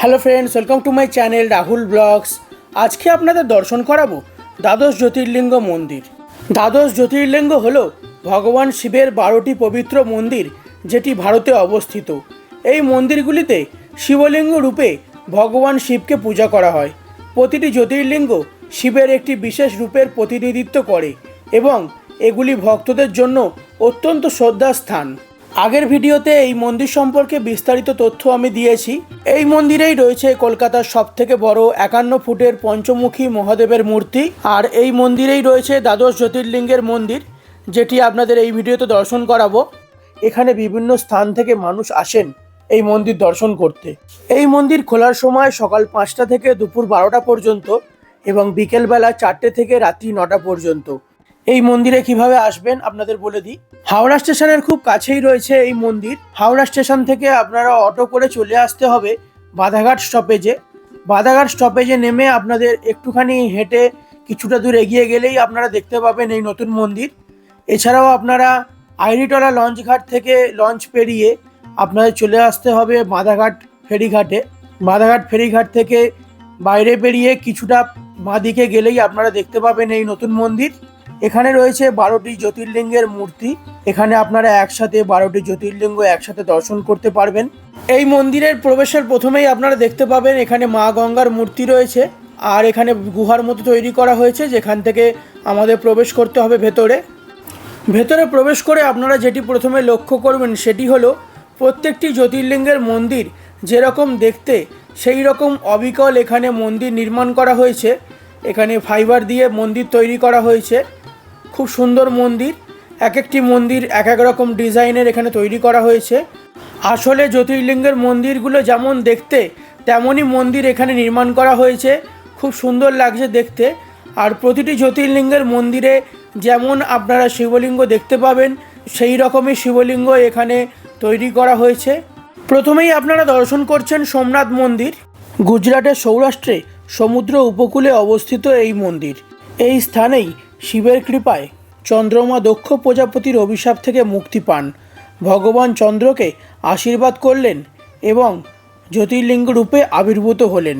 Hello friends welcome to my channel Rahul vlogs আজকে আপনাদের দর্শন করাবো দ্বাদশ জ্যোতির্লিঙ্গ মন্দির। দ্বাদশ জ্যোতির্লিঙ্গ হল ভগবান শিবের বারোটি পবিত্র মন্দির যেটি ভারতে অবস্থিত। এই মন্দিরগুলিতে শিবলিঙ্গ রূপে ভগবান শিবকে পূজা করা হয়। প্রতিটি জ্যোতির্লিঙ্গ শিবের একটি বিশেষ রূপের প্রতিনিধিত্ব করে এবং এগুলি ভক্তদের জন্য অত্যন্ত শ্রদ্ধার স্থান। আগের ভিডিওতে এই মন্দির সম্পর্কে বিস্তারিত তথ্য আমি দিয়েছি। এই মন্দিরেই রয়েছে কলকাতার সব থেকে বড় একান্ন ফুটের পঞ্চমুখী মহাদেবের মূর্তি। আর এই মন্দিরেই রয়েছে দ্বাদশ জ্যোতির্লিঙ্গের মন্দির, যেটি আপনাদের এই ভিডিওতে দর্শন করাবো। এখানে বিভিন্ন স্থান থেকে মানুষ আসেন এই মন্দির দর্শন করতে। এই মন্দির খোলার সময় সকাল পাঁচটা থেকে দুপুর বারোটা পর্যন্ত এবং বিকেলবেলা চারটে থেকে রাত্রি নটা পর্যন্ত। এই মন্দিরে কীভাবে আসবেন আপনাদের বলে দিই। হাওড়া স্টেশনের খুব কাছেই রয়েছে এই মন্দির। হাওড়া স্টেশন থেকে আপনারা অটো করে চলে আসতে হবে বাধাঘাট স্টপেজে। বাধাঘাট স্টপেজে নেমে আপনাদের একটুখানি হেঁটে কিছুটা দূর এগিয়ে গেলেই আপনারা দেখতে পাবেন এই নতুন মন্দির। এছাড়াও আপনারা আইরিটলা লঞ্চ ঘাট থেকে লঞ্চ পেরিয়ে আপনাদের চলে আসতে হবে বাঁধাঘাট ফেরিঘাটে। বাঁধাঘাট ফেরিঘাট থেকে বাইরে বেরিয়ে কিছুটা বাঁদিকে গেলেই আপনারা দেখতে পাবেন এই নতুন মন্দির। এখানে রয়েছে বারোটি জ্যোতির্লিঙ্গের মূর্তি। এখানে আপনারা একসাথে বারোটি জ্যোতির্লিঙ্গ একসাথে দর্শন করতে পারবেন। এই মন্দিরের প্রবেশের প্রথমেই আপনারা দেখতে পাবেন এখানে মা গঙ্গার মূর্তি রয়েছে। আর এখানে গুহার মতো তৈরি করা হয়েছে, যেখান থেকে আমাদের প্রবেশ করতে হবে ভেতরে। ভেতরে প্রবেশ করে আপনারা যেটি প্রথমে লক্ষ্য করবেন সেটি হলো, প্রত্যেকটি জ্যোতির্লিঙ্গের মন্দির যেরকম দেখতে, সেই রকম অবিকল এখানে মন্দির নির্মাণ করা হয়েছে। এখানে ফাইবার দিয়ে মন্দির তৈরি করা হয়েছে। খুব সুন্দর মন্দির। এক একটি মন্দির এক এক রকম ডিজাইনের এখানে তৈরি করা হয়েছে। আসলে জ্যোতির্লিঙ্গের মন্দিরগুলো যেমন দেখতে, তেমনই মন্দির এখানে নির্মাণ করা হয়েছে। খুব সুন্দর লাগছে দেখতে। আর প্রতিটি জ্যোতির্লিঙ্গের মন্দিরে যেমন আপনারা শিবলিঙ্গ দেখতে পাবেন, সেই রকমই শিবলিঙ্গ এখানে তৈরি করা হয়েছে। প্রথমেই আপনারা দর্শন করছেন সোমনাথ মন্দির। গুজরাটের সৌরাষ্ট্রে সমুদ্র উপকূলে অবস্থিত এই মন্দির। এই স্থানেই শিবের কৃপায় চন্দ্রমা দক্ষ প্রজাপতির অভিশাপ থেকে মুক্তি পান। ভগবান চন্দ্রকে আশীর্বাদ করলেন এবং জ্যোতির্লিঙ্গ রূপে আবির্ভূত হলেন।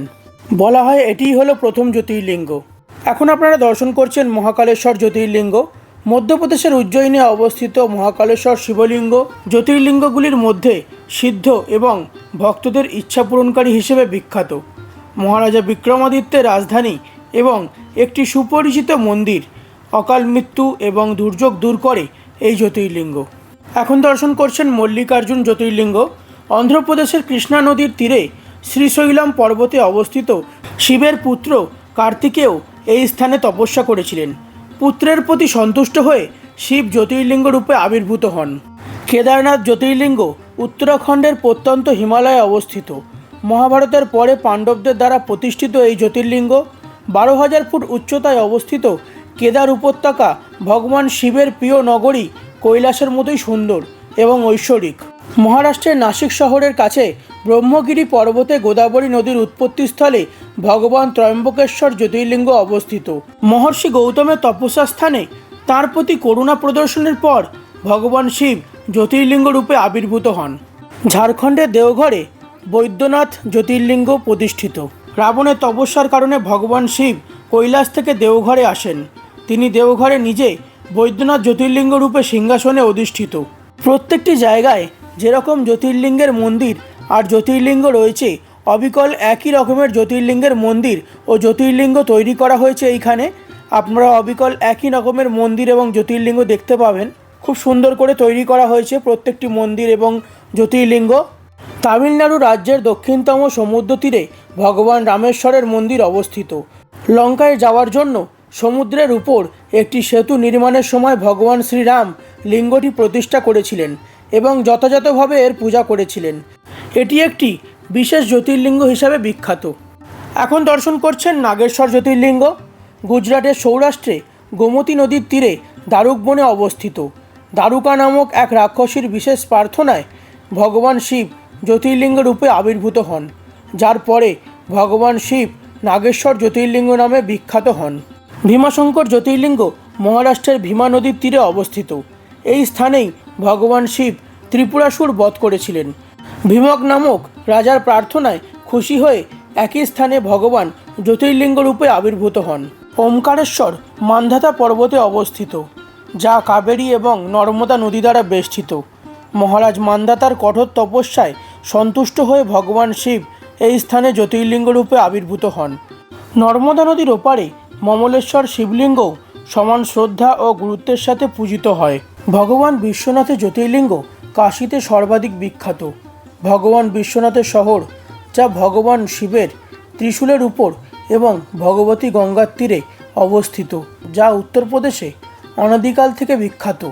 বলা হয় এটিই হলো প্রথম জ্যোতির্লিঙ্গ। এখন আপনারা দর্শন করছেন মহাকালেশ্বর জ্যোতির্লিঙ্গ। মধ্যপ্রদেশের উজ্জয়িনে অবস্থিত মহাকালেশ্বর শিবলিঙ্গ। জ্যোতির্লিঙ্গগুলির মধ্যে সিদ্ধ এবং ভক্তদের ইচ্ছা পূরণকারী হিসেবে বিখ্যাত। মহারাজা বিক্রমাদিত্যের রাজধানী এবং একটি সুপরিচিত মন্দির, অকাল মৃত্যু এবং দুর্যোগ দূর করে এই জ্যোতির্লিঙ্গ। এখন দর্শন করছেন মল্লিকার্জুন জ্যোতির্লিঙ্গ, অন্ধ্রপ্রদেশের কৃষ্ণা নদীর তীরে শ্রীশৈলম পর্বতে অবস্থিত শিবের পুত্র কার্তিকেও এই স্থানে তপস্যা করেছিলেন। পুত্রের প্রতি সন্তুষ্ট হয়ে শিব জ্যোতির্লিঙ্গ রূপে আবির্ভূত হন। কেদারনাথ জ্যোতির্লিঙ্গ উত্তরাখণ্ডের প্রত্যন্ত হিমালয়ে অবস্থিত। মহাভারতের পরে পাণ্ডবদের দ্বারা প্রতিষ্ঠিত এই জ্যোতির্লিঙ্গ বারো হাজার ফুট উচ্চতায় অবস্থিত কেদার উপত্যকা ভগবান শিবের প্রিয় নগরী কৈলাসের মতোই সুন্দর এবং ঐশ্বরিক। মহারাষ্ট্রের নাসিক শহরের কাছে ব্রহ্মগিরি পর্বতে গোদাবরী নদীর উৎপত্তিস্থলে ভগবান ত্রয়ম্বকেশ্বর জ্যোতির্লিঙ্গ অবস্থিত। মহর্ষি গৌতমের তপস্যা স্থানে তাঁর প্রতি করুণা প্রদর্শনের পর ভগবান শিব জ্যোতির্লিঙ্গ রূপে আবির্ভূত হন। ঝাড়খণ্ডের দেওঘরে বৈদ্যনাথ জ্যোতির্লিঙ্গ প্রতিষ্ঠিত। রাবণের তপস্যার কারণে ভগবান শিব কৈলাস থেকে দেওঘরে আসেন। তিনি দেওঘরে নিজে বৈদ্যনাথ জ্যোতির্লিঙ্গ রূপে সিংহাসনে অধিষ্ঠিত। প্রত্যেকটি জায়গায় যেরকম জ্যোতির্লিঙ্গের মন্দির আর জ্যোতির্লিঙ্গ রয়েছে, অবিকল একই রকমের জ্যোতির্লিঙ্গের মন্দির ও জ্যোতির্লিঙ্গ তৈরি করা হয়েছে এইখানে। আপনারা অবিকল একই রকমের মন্দির এবং জ্যোতির্লিঙ্গ দেখতে পাবেন। খুব সুন্দর করে তৈরি করা হয়েছে প্রত্যেকটি মন্দির এবং জ্যোতির্লিঙ্গ। তামিলনাড়ু রাজ্যের দক্ষিণতম সমুদ্র তীরে ভগবান রামেশ্বরের মন্দির অবস্থিত। লঙ্কায় যাওয়ার জন্য সমুদ্রের উপর একটি সেতু নির্মাণের সময় ভগবান শ্রীরাম লিঙ্গটি প্রতিষ্ঠা করেছিলেন এবং যথাযথভাবে এর পূজা করেছিলেন। এটি একটি বিশেষ জ্যোতির্লিঙ্গ হিসাবে বিখ্যাত। এখন দর্শন করছেন নাগেশ্বর জ্যোতির্লিঙ্গ, গুজরাটের সৌরাষ্ট্রে গোমতী নদীর তীরে দারুক বনে অবস্থিত। দারুকা নামক এক রাক্ষসীর বিশেষ প্রার্থনায় ভগবান শিব জ্যোতির্লিঙ্গ রূপে আবির্ভূত হন, যার পরে ভগবান শিব নাগেশ্বর জ্যোতির্লিঙ্গ নামে বিখ্যাত হন। ভীমাশঙ্কর জ্যোতির্লিঙ্গ মহারাষ্ট্রের ভীমা নদীর তীরে অবস্থিত। এই স্থানেই ভগবান শিব ত্রিপুরাসুর বধ করেছিলেন। ভীমক নামক রাজার প্রার্থনায় খুশি হয়ে একই স্থানে ভগবান জ্যোতির্লিঙ্গ রূপে আবির্ভূত হন। ওমকারেশ্বর মান্ধাতা পর্বতে অবস্থিত, যা কাবেরী এবং নর্মদা নদী দ্বারা বেষ্টিত। মহারাজ মান্দাতার কঠোর তপস্যায় সন্তুষ্ট হয়ে ভগবান শিব এই স্থানে জ্যোতির্লিঙ্গ রূপে আবির্ভূত হন। নর্মদা নদীর ওপারে মমলেশ্বর শিবলিঙ্গও সমান শ্রদ্ধা ও গুরুত্বের সাথে পূজিত হয়। ভগবান বিশ্বনাথের জ্যোতির্লিঙ্গ কাশীতে সর্বাধিক বিখ্যাত। ভগবান বিশ্বনাথের শহর, যা ভগবান শিবের ত্রিশূলের উপর এবং ভগবতী গঙ্গার তীরে অবস্থিত, যা উত্তরপ্রদেশে অনাদিকাল থেকে বিখ্যাত।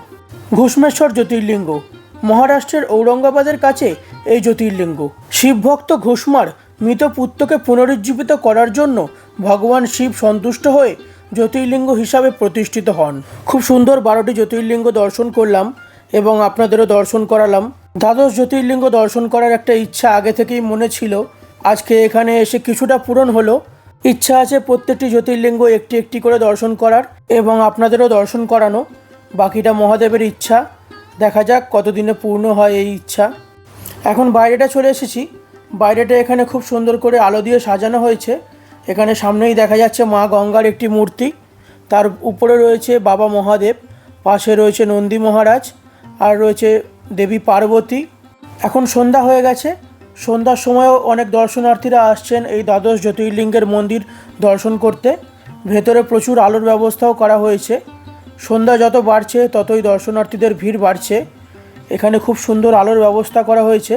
ঘুষ্মেশ্বর জ্যোতির্লিঙ্গ মহারাষ্ট্রের ঔরঙ্গাবাদের কাছে এই জ্যোতির্লিঙ্গ। শিবভক্ত ঘুষমার মৃত পুত্রকে পুনরুজ্জীবিত করার জন্য ভগবান শিব সন্তুষ্ট হয়ে জ্যোতির্লিঙ্গ হিসাবে প্রতিষ্ঠিত হন। খুব সুন্দর বারোটি জ্যোতির্লিঙ্গ দর্শন করলাম এবং আপনাদেরও দর্শন করালাম। দ্বাদশ জ্যোতির্লিঙ্গ দর্শন করার একটা ইচ্ছা আগে থেকেই মনে ছিল। আজকে এখানে এসে কিছুটা পূরণ হলো। ইচ্ছা আছে প্রত্যেকটি জ্যোতির্লিঙ্গ একটি একটি করে দর্শন করার এবং আপনাদেরও দর্শন করানো। বাকিটা মহাদেবের ইচ্ছা। দেখা যাক কতদিনে পূর্ণ হয় এই ইচ্ছা। এখন বাইরেটা চলে এসেছি। বাইরেটা এখানে খুব সুন্দর করে আলো দিয়ে সাজানো হয়েছে। এখানে সামনেই দেখা যাচ্ছে মা গঙ্গার একটি মূর্তি। তার উপরে রয়েছে বাবা মহাদেব, পাশে রয়েছে নন্দী মহারাজ, আর রয়েছে দেবী পার্বতী। এখন সন্ধ্যা হয়ে গেছে। সন্ধ্যার সময়ও অনেক দর্শনার্থীরা আসছেন এই দ্বাদশ জ্যোতির্লিঙ্গের মন্দির দর্শন করতে। ভেতরে প্রচুর আলোর ব্যবস্থাও করা হয়েছে। সন্ধ্যা যত বাড়ছে, ততই দর্শনার্থীদের ভিড় বাড়ছে। এখানে খুব সুন্দর আলোর ব্যবস্থা করা হয়েছে,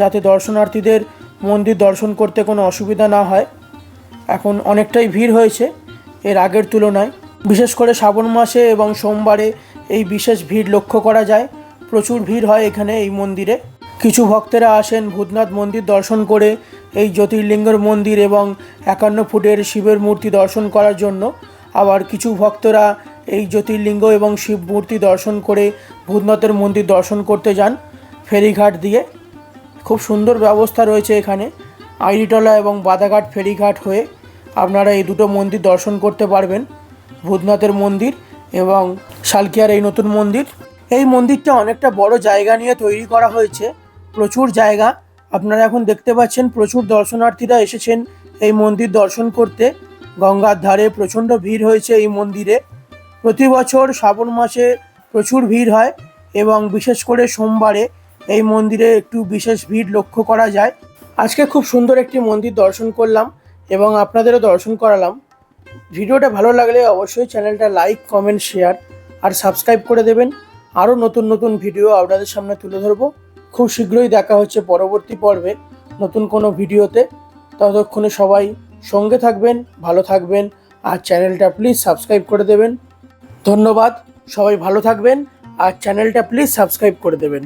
যাতে দর্শনার্থীদের মন্দির দর্শন করতে কোনো অসুবিধা না হয়। এখন অনেকটাই ভিড় হয়েছে, এর আগের তুলনায়। বিশেষ করে শ্রাবণ মাসে এবং সোমবারে এই বিশেষ ভিড় লক্ষ্য করা যায়। প্রচুর ভিড় হয় এখানে এই মন্দিরে। কিছু ভক্তেরা আসেন ভূতনাথ মন্দির দর্শন করে, এই জ্যোতির্লিঙ্গের মন্দির এবং একান্ন ফুটের শিবের মূর্তি দর্শন করার জন্য। আবার কিছু ভক্তরা এই জ্যোতির্লিঙ্গ এবং শিব মূর্তি দর্শন করে ভূতনাথের মন্দির দর্শন করতে যান ফেরিঘাট দিয়ে। খুব সুন্দর ব্যবস্থা রয়েছে এখানে। আইরিটলা এবং বাদাঘাট ফেরিঘাট হয়ে আপনারা এই দুটো মন্দির দর্শন করতে পারবেন। ভূতনাথের মন্দির এবং শালকিয়ার এই নতুন মন্দির। এই মন্দিরটা অনেকটা বড় জায়গা নিয়ে তৈরি করা হয়েছে। প্রচুর জায়গা। আপনারা এখন দেখতে পাচ্ছেন প্রচুর দর্শনার্থীরা এসেছেন এই মন্দির দর্শন করতে। গঙ্গার ধারে প্রচণ্ড ভিড় হয়েছে এই মন্দিরে। প্রতি বছর শ্রাবণ মাসে প্রচুর ভিড় হয় এবং বিশেষ করে সোমবারে এই মন্দিরে একটু বিশেষ ভিড় লক্ষ্য করা যায়। আজকে খুব সুন্দর একটি মন্দির দর্শন করলাম এবং আপনাদেরও দর্শন করালাম। ভিডিওটা ভালো লাগলে অবশ্যই চ্যানেলটা লাইক, কমেন্ট, শেয়ার আর সাবস্ক্রাইব করে দেবেন। আরও নতুন নতুন ভিডিও আপনাদের সামনে তুলে ধরবো। খুব শীঘ্রই দেখা হচ্ছে পরবর্তী পর্বে নতুন কোনো ভিডিওতে। ততক্ষণে সবাই সঙ্গে থাকবেন, ভালো থাকবেন আর চ্যানেলটা প্লিজ সাবস্ক্রাইব করে দেবেন। ধন্যবাদ। সবাই ভালো থাকবেন আর চ্যানেলটা প্লিজ সাবস্ক্রাইব করে দেবেন।